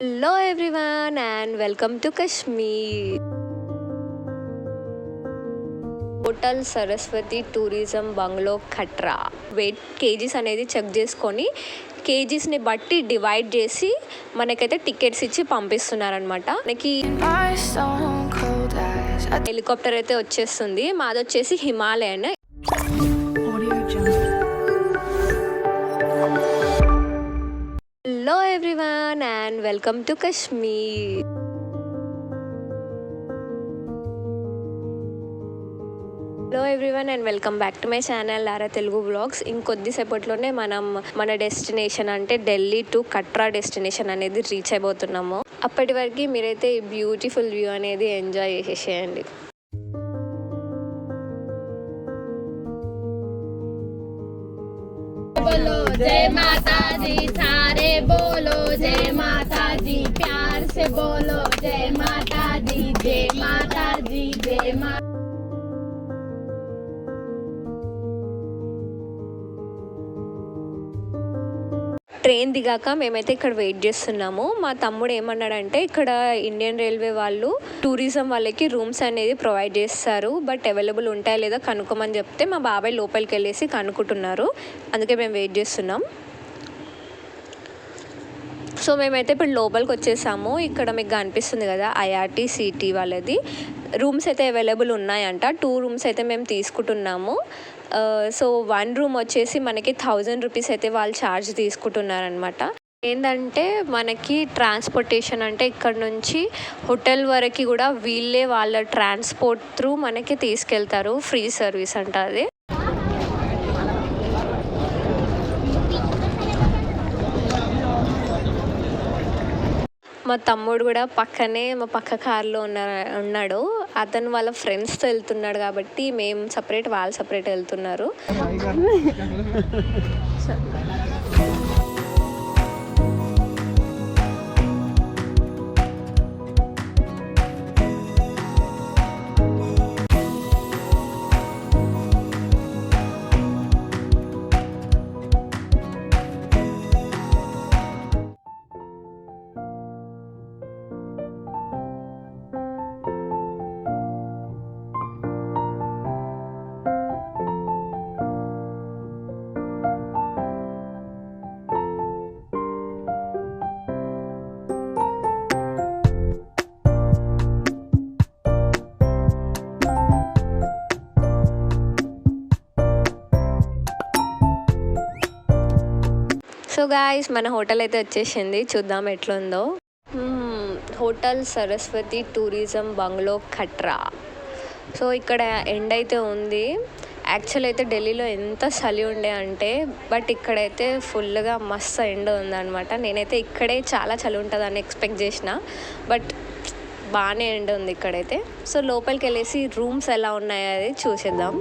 Hello everyone and welcome to Kashmir hotel Saraswati tourism bungalow Katra weight kgs అనేది check చేసుకొని కేజీస్ని బట్టి divide చేసి మనకైతే టికెట్స్ ఇచ్చి పంపిస్తున్నారనమాట మనకి హెలికాప్టర్ అయితే వచ్చేస్తుంది. మాది వచ్చేసి Himalayan. Everyone and welcome to Kashmir hello everyone and welcome back to my channel Lara Telugu vlogs ఇంకొద్దిసేపట్లోనే మనం మన డెస్టినేషన్ అంటే ఢిల్లీ టు కట్రా డెస్టినేషన్ అనేది రీచ్ అయిపోతున్నాము. అప్పటి వరకు మీరైతే ఈ బ్యూటిఫుల్ వ్యూ అనేది ఎంజాయ్ చేసేసేయండి जय माता दी प्यार से बोलो जय माता दी जय माता दी जय माता ట్రైన్ దిగాక మేమైతే ఇక్కడ వెయిట్ చేస్తున్నాము మా తమ్ముడు ఏమన్నాడంటే ఇక్కడ ఇండియన్ రైల్వే వాళ్ళు టూరిజం వాళ్ళకి రూమ్స్ అనేది ప్రొవైడ్ చేస్తారు బట్ అవైలబుల్ ఉంటాయా లేదా కనుక్కోమని చెప్తే మా బాబాయ్ లోపలికి వెళ్ళేసి కనుక్కుంటున్నారు అందుకే మేము వెయిట్ చేస్తున్నాం సో మేమైతే ఇప్పుడు లోపలికి వచ్చేసాము. ఇక్కడ మీకు కనిపిస్తుంది కదా ఐఆర్టీ సిటీ వాళ్ళది. రూమ్స్ అయితే అవైలబుల్ ఉన్నాయంట. టూ రూమ్స్ అయితే మేము తీసుకుంటున్నాము. సో వన్ రూమ్ వచ్చేసి మనకి థౌజండ్ రూపీస్ అయితే వాళ్ళు ఛార్జ్ తీసుకుంటున్నారనమాట ఏంటంటే మనకి ట్రాన్స్పోర్టేషన్ అంటే ఇక్కడ నుంచి హోటల్ వరకు కూడా వీళ్ళే వాళ్ళ ట్రాన్స్పోర్ట్ త్రూ మనకి తీసుకెళ్తారు. ఫ్రీ సర్వీస్ అంట అది. మా తమ్ముడు కూడా పక్కనే మా పక్క కార్లో ఉన్న ఉన్నాడు. అతను వాళ్ళ ఫ్రెండ్స్తో వెళ్తున్నాడు కాబట్టి మేము సపరేట్ వాళ్ళు సపరేట్ వెళ్తున్నారు. సో గాయస్ మన హోటల్ అయితే వచ్చేసింది. చూద్దాం ఎట్లుందో. Hotel Saraswati tourism bungalow Katra so ఇక్కడ ఎండ్ అయితే ఉంది. యాక్చువల్ అయితే ఢిల్లీలో ఎంత చలి ఉండే అంటే బట్ ఇక్కడైతే ఫుల్గా మస్తు ఎండ ఉందన్నమాట. నేనైతే ఇక్కడే చాలా చలి ఉంటుందని ఎక్స్పెక్ట్ చేసిన బట్ బాగానే ఎండ ఉంది ఇక్కడైతే. సో లోపలికి వెళ్ళేసి రూమ్స్ ఎలా ఉన్నాయో అది చూసేద్దాం.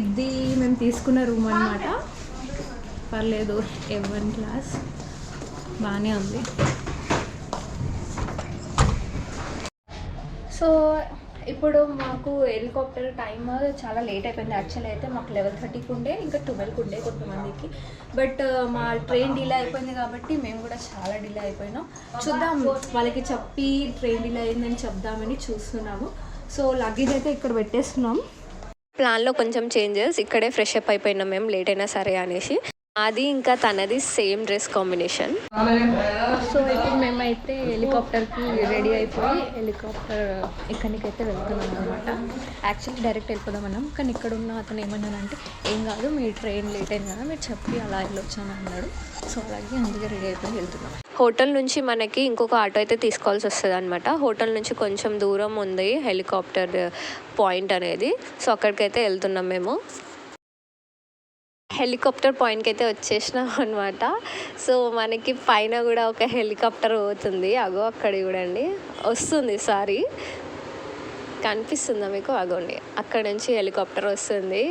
ఇది మేము తీసుకున్న రూమ్ అనమాట పర్లేదు ఎవన్ క్లాస్ బాగానే ఉంది. సో ఇప్పుడు మాకు హెలికాప్టర్ టైమ్ చాలా లేట్ అయిపోయింది. యాక్చువల్లీ అయితే మాకు లెవెన్ థర్టీకి ఉండే ఇంకా ట్వెల్వ్కి ఉండే కొంతమందికి. బట్ uh, మా ట్రైన్ డిలే అయిపోయింది కాబట్టి మేము కూడా చాలా డిలే అయిపోయినాం. చూద్దాం వాళ్ళకి చెప్పి ట్రైన్ డిలే అయిందని చెప్దామని చూస్తున్నాము. సో లగేజ్ అయితే ఇక్కడ పెట్టేస్తున్నాం. ప్లాన్లో కొంచెం చేంజెస్. ఇక్కడే ఫ్రెష్ అప్ అయిపోయినాం మేము లేట్ అయినా సరే అనేసి. అది ఇంకా తనది సేమ్ డ్రెస్ కాంబినేషన్. సో ఇప్పుడు మేమైతే హెలికాప్టర్కి రెడీ అయిపోయి హెలికాప్టర్ ఇక్కడికైతే వెళ్తున్నాం అనమాట యాక్చువల్లీ డైరెక్ట్ వెళ్ళిపోదాం అన్నాం. కానీ ఇక్కడ ఉన్న అతను ఏమన్నాడంటే ఏం కాదు మీ ట్రైన్ లేట్ అయింది కదా మీరు చెప్పి అలా వెళ్ళొచ్చాను అన్నాడు. సో అలాగే అందుకే రెడీ అయిపోయి వెళ్తున్నాం. హోటల్ నుంచి మనకి ఇంకొక ఆటో అయితే తీసుకోవాల్సి వస్తుంది అనమాట హోటల్ నుంచి కొంచెం దూరం ఉంది హెలికాప్టర్ పాయింట్ అనేది. సో అక్కడికైతే వెళ్తున్నాం మేము. హెలికాప్టర్ పాయింట్కి అయితే వచ్చేసినాం అనమాట సో మనకి పైన కూడా ఒక హెలికాప్టర్ పోతుంది. అగో అక్కడ చూడండి. వస్తుంది సారీ. కనిపిస్తుందా మీకు? అగోండి. అక్కడ నుంచి హెలికాప్టర్ వస్తుంది.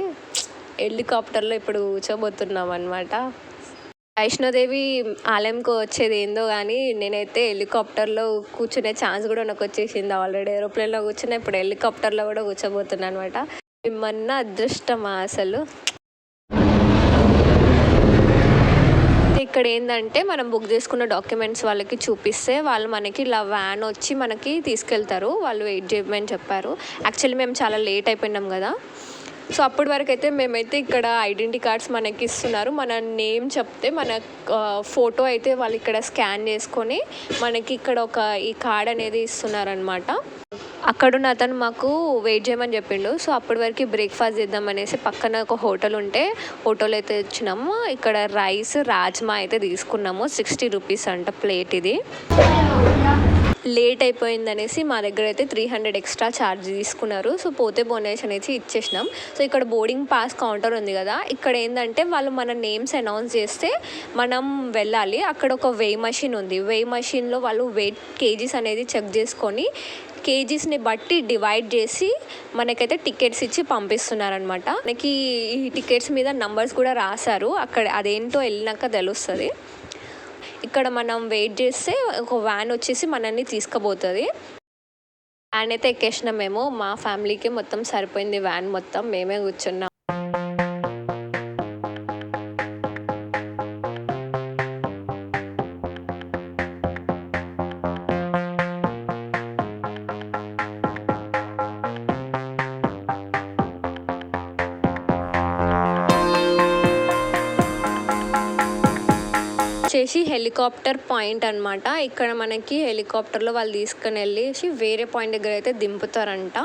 హెలికాప్టర్లో ఇప్పుడు కూర్చోబోతున్నాం అనమాట వైష్ణోదేవి ఆలయంకు వచ్చేది ఏందో కానీ నేనైతే హెలికాప్టర్లో కూర్చునే ఛాన్స్ కూడా నాకు వచ్చేసింది ఆల్రెడీ. ఏరోప్లేన్లో కూర్చున్న ఇప్పుడు హెలికాప్టర్లో కూడా కూర్చోబోతున్నాను అనమాట మిమ్మన్న అదృష్టమా అసలు? ఇక్కడ ఏంటంటే మనం బుక్ చేసుకున్న డాక్యుమెంట్స్ వాళ్ళకి చూపిస్తే వాళ్ళు మనకి ఇలా వ్యాన్ వచ్చి మనకి తీసుకెళ్తారు. వాళ్ళు వెయిట్ చేయమని చెప్పారు. యాక్చువల్లీ మేము చాలా లేట్ అయిపోయినాం కదా. సో అప్పటి వరకు అయితే మేమైతే ఇక్కడ ఐడెంటిటీ కార్డ్స్ మనకి ఇస్తున్నారు. మన నేమ్ చెప్తే మన ఫోటో అయితే వాళ్ళు ఇక్కడ స్కాన్ చేసుకొని మనకి ఇక్కడ ఒక ఈ కార్డ్ అనేది ఇస్తున్నారనమాట అక్కడున్న అతను మాకు వెయిట్ చేయమని చెప్పిండు. సో అప్పటి వరకు బ్రేక్ఫాస్ట్ చేద్దాం అనేసి పక్కన ఒక హోటల్ ఉంటే హోటల్ అయితే వచ్చినాము ఇక్కడ రైస్ రాజ్మా అయితే తీసుకున్నాము. సిక్స్టీ రూపీస్ అంట ప్లేట్ ఇది. లేట్ అయిపోయింది అనేసి మా దగ్గర అయితే త్రీ హండ్రెడ్ ఎక్స్ట్రా ఛార్జ్ తీసుకున్నారు. సో పోతే బోనేస్ అనేసి ఇచ్చేసినాం. సో ఇక్కడ బోర్డింగ్ పాస్ కౌంటర్ ఉంది కదా ఇక్కడ ఏంటంటే వాళ్ళు మన నేమ్స్ అనౌన్స్ చేస్తే మనం వెళ్ళాలి. అక్కడ ఒక వే మషిన్ ఉంది. వే మషిన్లో వాళ్ళు వెయిట్ కేజీస్ అనేది చెక్ చేసుకొని కేజీస్ని బట్టి డివైడ్ చేసి మనకైతే టికెట్స్ ఇచ్చి పంపిస్తున్నారనమాట మనకి ఈ టికెట్స్ మీద నంబర్స్ కూడా రాశారు. అక్కడ అదేంటో వెళ్ళినాక తెలుస్తుంది. ఇక్కడ మనం వెయిట్ చేస్తే ఒక వ్యాన్ వచ్చేసి మనల్ని తీసుకుపోతుంది. వ్యాన్ అయితే ఎక్కేసినాం మేము. మా ఫ్యామిలీకి మొత్తం సరిపోయింది వ్యాన్ మొత్తం. మేమే కూర్చున్నాం. వచ్చేసి హెలికాప్టర్ పాయింట్ అనమాట ఇక్కడ మనకి హెలికాప్టర్లో వాళ్ళు తీసుకుని వెళ్ళేసి వేరే పాయింట్ దగ్గర అయితే దింపుతారంట.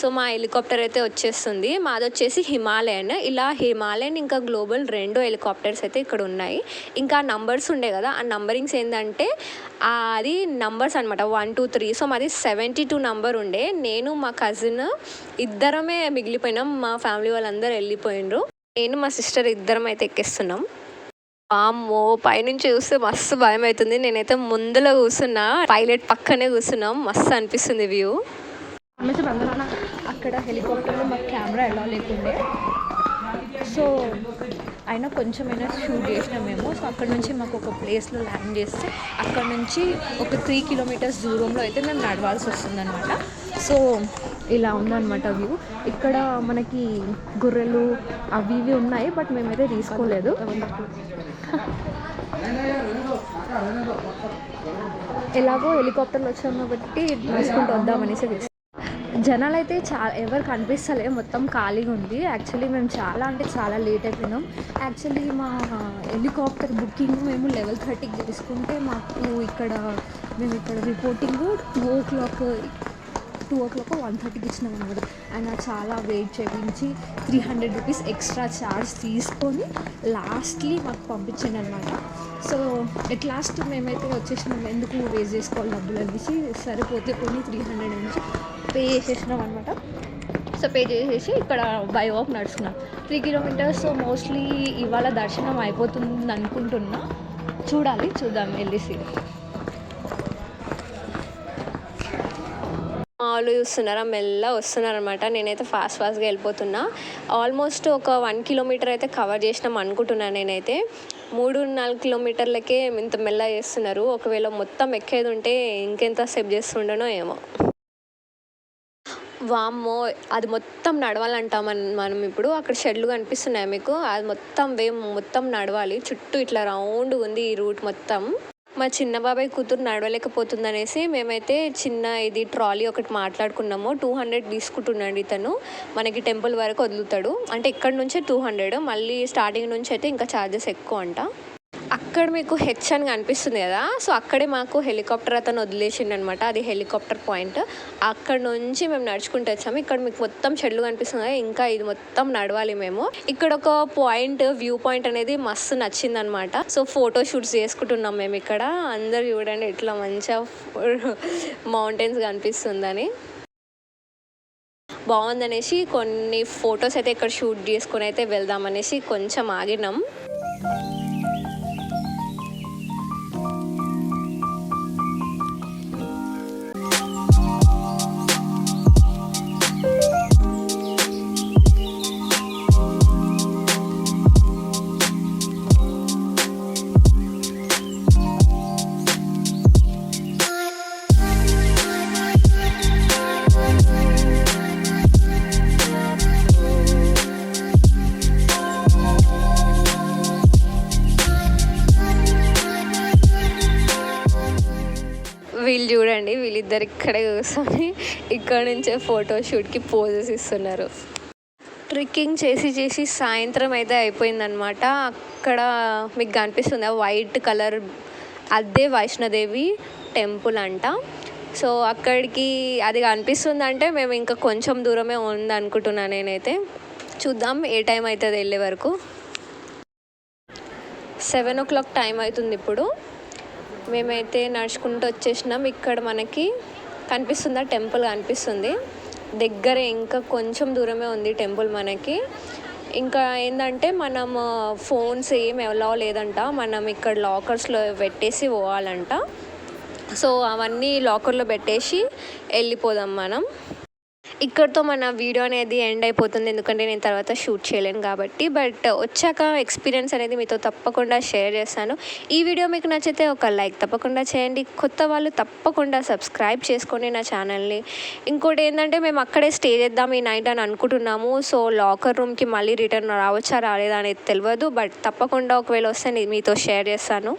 సో మా హెలికాప్టర్ అయితే వచ్చేస్తుంది. మాది వచ్చేసి హిమాలయన్. ఇలా హిమాలయన్ ఇంకా గ్లోబల్ రెండు హెలికాప్టర్స్ అయితే ఇక్కడ ఉన్నాయి. ఇంకా నంబర్స్ ఉండే కదా ఆ నంబరింగ్స్ ఏంటంటే అది నంబర్స్ అనమాట వన్ టూ త్రీ. సో మాది సెవెంటీ టూ నంబర్ ఉండే. నేను మా కజిన్ ఇద్దరమే మిగిలిపోయినాం. మా ఫ్యామిలీ వాళ్ళందరూ వెళ్ళిపోయిండ్రు నేను మా సిస్టర్ ఇద్దరం అయితే ఎక్కిస్తున్నాం. అమ్మో పైనుంచి చూస్తే మస్తు భయం అవుతుంది నేనైతే ముందులో కూర్చున్నా పైలట్ పక్కనే కూర్చున్నాం మస్తు అనిపిస్తుంది వ్యూ. అక్కడ హెలికాప్టర్లో మాకు కెమెరా ఎలా లేకుండే. సో అయినా కొంచెమైనా షూట్ చేసినాం మేము. సో అక్కడ నుంచి మాకు ఒక ప్లేస్లో ల్యాండ్ చేస్తే అక్కడ నుంచి ఒక త్రీ కిలోమీటర్స్ దూరంలో అయితే మేము నడవాల్సి వస్తుందన్నమాట. సో ఇలా ఉందన్నమాట వ్యూ. ఇక్కడ మనకి గొర్రెలు అవి ఇవి ఉన్నాయి బట్ మేమైతే తీసుకోలేదు. ఎలాగో హెలికాప్టర్లు వచ్చాం కాబట్టి నడుచుకుంటూ వద్దామనేసి జనాలు అయితే చాలా ఎవరు కనిపిస్తలే మొత్తం ఖాళీగా ఉంది. యాక్చువల్లీ మేము చాలా అంటే చాలా లేట్ అయిపోయినాం. యాక్చువల్లీ మా హెలికాప్టర్ బుకింగ్ మేము లెవెల్ థర్టీకి తీసుకుంటే మాకు ఇక్కడ మేము ఇక్కడ reporting two o'clock two o'clock one థర్టీకి ఇచ్చినాం అనమాట ఆయన చాలా వెయిట్ చేయించి three hundred rupees extra charge తీసుకొని లాస్ట్లీ మాకు పంపించండి అనమాట సో ఎట్ లాస్ట్ మేమైతే వచ్చేసినాం. ఎందుకు వేస్ట్ చేసుకోవాలి డబ్బులు అనేసి సరిపోతే కొన్ని త్రీ హండ్రెడ్ నుంచి పే చేసేసినాం అనమాట సో పే చేసేసి ఇక్కడ బై వాక్ నడుచుకున్నాం. త్రీ కిలోమీటర్స్ సో మోస్ట్లీ ఇవాళ దర్శనం అయిపోతుంది అనుకుంటున్నా చూడాలి చూద్దాం వెళ్ళేసి. వాళ్ళు చూస్తున్నారా మెల్ల వస్తున్నారనమాట నేనైతే ఫాస్ట్ ఫాస్ట్గా వెళ్ళిపోతున్నా. ఆల్మోస్ట్ ఒక వన్ కిలోమీటర్ అయితే కవర్ చేసినాం అనుకుంటున్నాను నేనైతే. మూడు నాలుగు కిలోమీటర్లకే ఇంత మెల్ల చేస్తున్నారు. ఒకవేళ మొత్తం ఎక్కేది ఉంటే ఇంకెంత సేపు చేస్తుండనో ఏమో. వామ్మో అది మొత్తం నడవాలంట మనం ఇప్పుడు. అక్కడ షెడ్లు కనిపిస్తున్నాయి మీకు? అది మొత్తం వే మొత్తం నడవాలి. చుట్టూ ఇట్లా రౌండ్ ఉంది ఈ రూట్ మొత్తం. మా చిన్న బాబాయ్ కూతురు నడవలేకపోతుందనేసి మేమైతే చిన్న ఇది ట్రాలీ ఒకటి మాట్లాడుకున్నాము. టూ హండ్రెడ్ తీసుకుంటున్నాడు ఇతను మనకి టెంపుల్ వరకు వదులుతాడు. అంటే ఇక్కడ నుంచే టూ హండ్రెడ్. మళ్ళీ స్టార్టింగ్ నుంచి అయితే ఇంకా ఛార్జెస్ ఎక్కువ అంట ఇక్కడ మీకు హెచ్ అని కనిపిస్తుంది కదా సో అక్కడే మాకు హెలికాప్టర్ అతను వదిలేసిండు అనమాట అది హెలికాప్టర్ పాయింట్. అక్కడ నుంచి మేము నడుచుకుంటూ వచ్చాము. ఇక్కడ మీకు మొత్తం చెట్లు కనిపిస్తుంది కదా ఇంకా ఇది మొత్తం నడవాలి మేము. ఇక్కడ ఒక పాయింట్ వ్యూ పాయింట్ అనేది మస్తు నచ్చింది అనమాట సో ఫోటో షూట్స్ చేసుకుంటున్నాం మేము ఇక్కడ. అందరు చూడండి ఇట్లా మంచిగా మౌంటైన్స్ కనిపిస్తుందని. బాగుందనేసి కొన్ని ఫొటోస్ అయితే ఇక్కడ షూట్ చేసుకొని అయితే వెళ్దామనేసి కొంచెం ఆగినాం. వీళ్ళు చూడండి ఇద్దరు ఇక్కడే కూర్చొని ఇక్కడ నుంచే ఫోటోషూట్కి పోజెస్ ఇస్తున్నారు. ట్రెక్కింగ్ చేసి చేసి సాయంత్రం అయితే అయిపోయిందనమాట అక్కడ మీకు కనిపిస్తుంది వైట్ కలర్ అదే వైష్ణోదేవి టెంపుల్ అంట. సో అక్కడికి అది కనిపిస్తుందంటే మేము ఇంకా కొంచెం దూరమే ఉంది అనుకుంటున్నా నేనైతే. చూద్దాం ఏ టైం అవుతుంది వెళ్ళే వరకు. సెవెన్ ఓ క్లాక్ టైం అవుతుంది ఇప్పుడు. మేమైతే నడుచుకుంటూ వచ్చేసినాం. ఇక్కడ మనకి కనిపిస్తుంది ఆ టెంపుల్ కనిపిస్తుంది. దగ్గరే ఇంకా కొంచెం దూరమే ఉంది టెంపుల్ మనకి. ఇంకా ఏంటంటే మనం ఫోన్స్ ఏం ఎలా లేదంట. మనం ఇక్కడ లాకర్స్లో పెట్టేసి పోవాలంట. సో అవన్నీ లాకర్లో పెట్టేసి వెళ్ళిపోదాం మనం. ఇక్కడితో మన వీడియో అనేది ఎండ్ అయిపోతుంది. ఎందుకంటే నేను తర్వాత షూట్ చేయలేను కాబట్టి. బట్ వచ్చాక ఎక్స్పీరియన్స్ అనేది మీతో తప్పకుండా షేర్ చేస్తాను. ఈ వీడియో మీకు నచ్చితే ఒక లైక్ తప్పకుండా చేయండి. కొత్త వాళ్ళు తప్పకుండా సబ్స్క్రైబ్ చేసుకోండి నా ఛానల్ని. ఇంకోటి ఏంటంటే మేము అక్కడే స్టే చేద్దాం ఈ నైట్ అని అనుకుంటున్నాము. సో లాకర్ రూమ్కి మళ్ళీ రిటర్న్ రావచ్చా రాలేదా అనేది తెలియదు. బట్ తప్పకుండా ఒకవేళ వస్తే నేను మీతో షేర్ చేస్తాను.